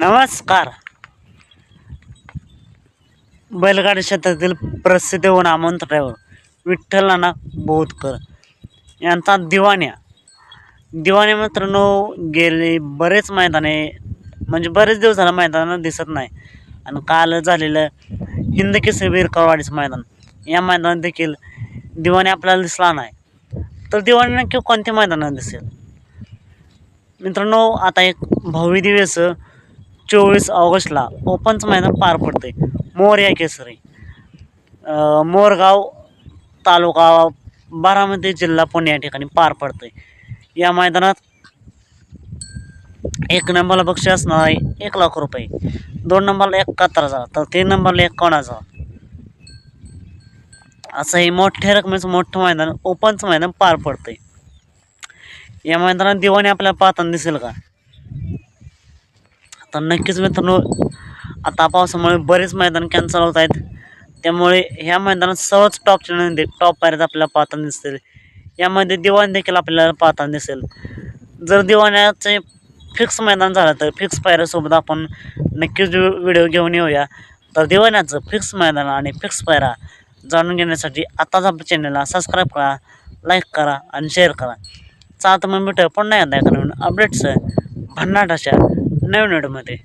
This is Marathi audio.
नमस्कार. बैलगाडी क्षेत्रातील प्रसिद्ध व नामवंत ड्रायव्हर विठ्ठल नाना बोधकर यांचा दिवाण्या. दिवाणी मित्रांनो गेले बरेच मैदाने म्हणजे बरेच दिवस झाला मैदानात दिसत नाही. आणि काल झालेलं हिंद केसरी वीरकरवाडीचं मैदान या मैदानात देखील दिवाणी आपल्याला दिसला नाही. तर दिवाणी नक्की कोणत्या मैदानात दिसेल? मित्रांनो आता एक भव्य दिवस चोवीस ऑगस्टला ओपनचं मैदान पार पडते मोर या केसरी. मोरगाव तालुका बारामती जिल्हा पुणे या ठिकाणी पार पडते या मैदानात एक नंबरला बक्षी असणार आहे एक लाख रुपये. दोन नंबरला एकाहत्तर हजार तर तीन नंबरला एकावन्न हजार असं हे मोठ्या रकमेचं मोठं मैदान ओपनचं मैदान पार पडतंय. या मैदानात दिवाणी आपल्याला पाहताना दिसेल का? तर नक्कीच मित्रांनो आता पावसामुळे बरेच मैदान कॅन्सल होत आहेत. त्यामुळे ह्या मैदानात सहज टॉपच्या नंदी टॉप पायऱ्यात आपल्याला पाहताना दिसतील यामध्ये दिवाणी देखील आपल्याला पाहताना दिसेल. जर दिवाण्याचे फिक्स मैदान झालं तर फिक्स पायऱ्यासोबत आपण नक्कीच व्हिडिओ घेऊन येऊया. तर दिवाण्याचं फिक्स मैदान आणि फिक्स पायरा जाणून घेण्यासाठी आताच आपल्या चॅनलला सबस्क्राईब करा लाईक करा आणि शेअर करा. चालतं मग भेटूया पुन्हा एकदा एका नवीन? अपडेट्स भन्नाट अशा नवीन व्हिडिओमध्ये